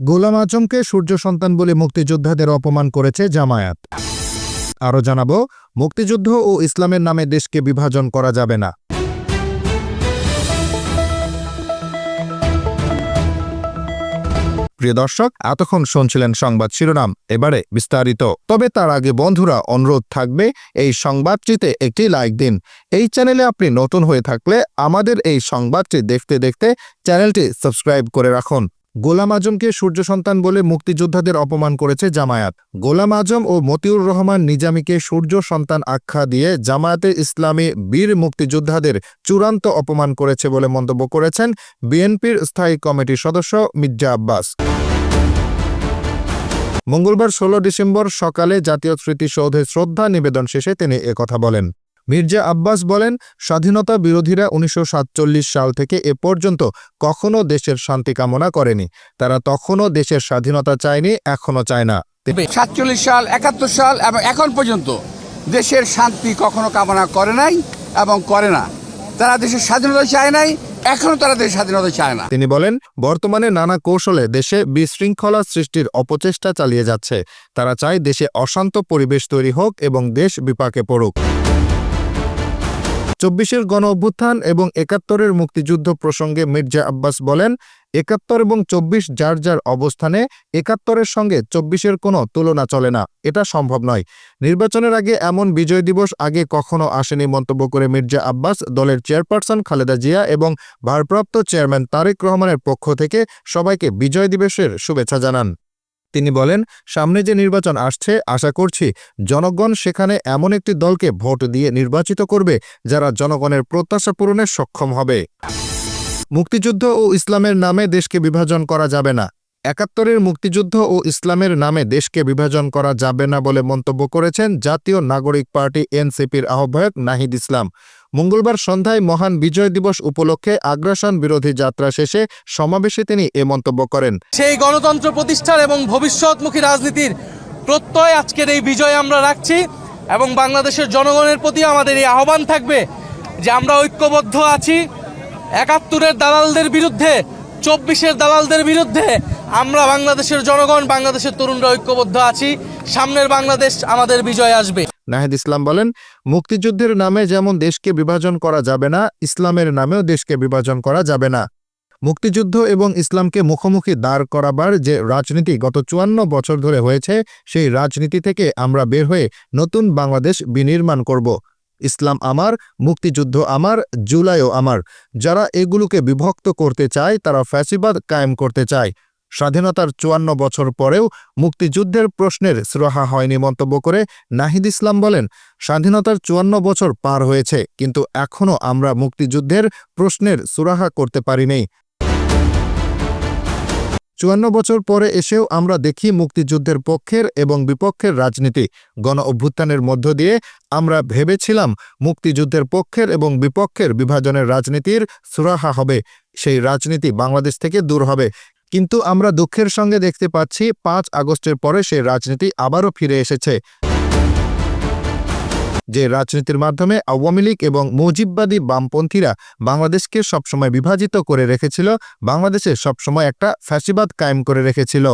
গোলাম আজমকে সূর্য সন্তান বলে মুক্তিযোদ্ধাদের অপমান করেছে জামায়াত। আরও জানাব, মুক্তিযুদ্ধ ও ইসলামের নামে দেশকে বিভাজন করা যাবে না। প্রিয় দর্শক, এতক্ষণ শুনছিলেন সংবাদ শিরোনাম, এবারে বিস্তারিত। তবে তার আগে বন্ধুরা, অনুরোধ থাকবে, এই সংবাদটিতে একটি লাইক দিন। এই চ্যানেলে আপনি নতুন হয়ে থাকলে আমাদের এই সংবাদটি দেখতে দেখতে চ্যানেলটি সাবস্ক্রাইব করে রাখুন। গোলাম আজমকে সূর্য সন্তান বলে মুক্তিযোদ্ধাদের অপমান করেছে জামায়াত। গোলাম আজম ও মতিউর রহমান নিজামীকে সূর্য সন্তান আখ্যা দিয়ে জামায়াতে ইসলামী বীর মুক্তিযোদ্ধাদের চূড়ান্ত অপমান করেছে বলে মন্তব্য করেছেন বিএনপির স্থায়ী কমিটির সদস্য মির্জা আব্বাস। মঙ্গলবার ষোলো ডিসেম্বর সকালে জাতীয় স্মৃতিসৌধে শ্রদ্ধা নিবেদন শেষে তিনি একথা বলেন। মির্জা আব্বাস বলেন স্বাধীনতা বিরোধীরা উনিশশো সাতচল্লিশ সাল থেকে এ পর্যন্ত কখনো দেশের শান্তি কামনা করেনি। তারা তখনও দেশের স্বাধীনতা চায়নি এখনও চায় না। সাতচল্লিশ সাল একাত্তর সাল এবং এখন পর্যন্ত দেশের শান্তি কখনো কামনা করে নাই এবং করে না। তারা দেশের স্বাধীনতা চায় নাই এখনও তারা দেশের স্বাধীনতা চায় না। তিনি বলেন বর্তমানে নানা কৌশলে দেশে বিশৃঙ্খলা সৃষ্টির অপচেষ্টা চালিয়ে যাচ্ছে। তারা চায় দেশে অশান্ত পরিবেশ তৈরি হোক এবং দেশ বিপাকে পড়ুক। চব্বিশের গণ অভ্যুত্থান এবং একাত্তরের মুক্তিযুদ্ধ প্রসঙ্গে মির্জা আব্বাস বলেন, একাত্তর এবং চব্বিশ যার যার অবস্থানে একাত্তরের সঙ্গে চব্বিশের কোনো তুলনা চলে না। এটা সম্ভব নয়। নির্বাচনের আগে এমন বিজয় দিবস আগে কখনো আসেনি মন্তব্য করে মির্জা আব্বাস, দলের চেয়ারপারসন খালেদা জিয়া এবং ভারপ্রাপ্ত চেয়ারম্যান তারেক রহমানের পক্ষ থেকে সবাইকে বিজয় দিবসের শুভেচ্ছা জানান। তিনি বলেন, সামনে যে নির্বাচন আসছে, আশা করছি জনগণ সেখানে এমন একটি দলকে ভোট দিয়ে নির্বাচিত করবে, যারা জনগণের প্রত্যাশা পূরণে সক্ষম হবে। মুক্তিযুদ্ধ ও ইসলামের নামে দেশকে বিভাজন করা যাবে না। একাত্তরের মুক্তিযুদ্ধ ও ইসলামের নামে দেশকে বিভাজন করা যাবে না বলে মন্তব্য করেছেন জাতীয় নাগরিক পার্টি এনসিপির আহ্বায়ক নাহিদ ইসলাম। মঙ্গলবার সন্ধ্যায় মহান বিজয় দিবস উপলক্ষে আগ্রাসন বিরোধী যাত্রা শেষে সমাবেশে তিনি এ মন্তব্য করেন। সেই গণতন্ত্র প্রতিষ্ঠার এবং ভবিষ্যৎমুখী রাজনীতির প্রত্যয় আজকের এই বিজয় আমরা রাখছি এবং বাংলাদেশের জনগণের প্রতি আমাদের এই আহ্বান থাকবে যে আমরা ঐক্যবদ্ধ আছি। একাত্তরের দালালদের বিরুদ্ধে, চব্বিশের দালালদের বিরুদ্ধে আমরা বাংলাদেশের জনগণ, বাংলাদেশের তরুণরা ঐক্যবদ্ধ আছি। সামনের বাংলাদেশ আমাদের বিজয় আসবে। নাহিদ ইসলাম বলেন, মুক্তিযুদ্ধের নামে যেমন দেশকে বিভাজন করা যাবে না, ইসলামের নামেও দেশকে বিভাজন করা যাবে না। মুক্তিযুদ্ধ এবং ইসলামকে মুখোমুখি দাঁড় করাবার যে রাজনীতি গত চুয়ান্ন বছর ধরে হয়েছে, সেই রাজনীতি থেকে আমরা বের হয়ে নতুন বাংলাদেশ বিনির্মাণ করব। ইসলাম আমার, মুক্তিযুদ্ধ আমার, জুলাইও আমার। যারা এগুলোকে বিভক্ত করতে চায়, তারা ফ্যাসিবাদ কায়েম করতে চায়। স্বাধীনতার চুয়ান্ন বছর পরেও মুক্তিযুদ্ধের প্রশ্নের সুরাহা হয়নি মন্তব্য করে নাহিদ ইসলাম বলেন, স্বাধীনতার চুয়ান্ন বছর পার হয়েছে, কিন্তু এখনও আমরা মুক্তিযুদ্ধের প্রশ্নের সুরাহা করতে পারিনি চুয়ান্ন বছর পরে এসেও আমরা দেখি মুক্তিযুদ্ধের পক্ষের এবং বিপক্ষের রাজনীতি। গণ অভ্যুত্থানের মধ্য দিয়ে আমরা ভেবেছিলাম মুক্তিযুদ্ধের পক্ষের এবং বিপক্ষের বিভাজনের রাজনীতির সুরাহা হবে। সেই রাজনীতি বাংলাদেশ থেকে দূর হবে। কিন্তু আমরা দুঃখের সঙ্গে দেখতে পাচ্ছি পাঁচ আগস্টের পরে সে রাজনীতি আবারও ফিরে এসেছে। যে রাজনীতির মাধ্যমে আওয়ামী লীগ এবং মুজিববাদী বামপন্থীরা বাংলাদেশকে সবসময় বিভাজিত করে রেখেছিল, বাংলাদেশে সবসময় একটা ফ্যাসিবাদ কায়েম করে রেখেছিল।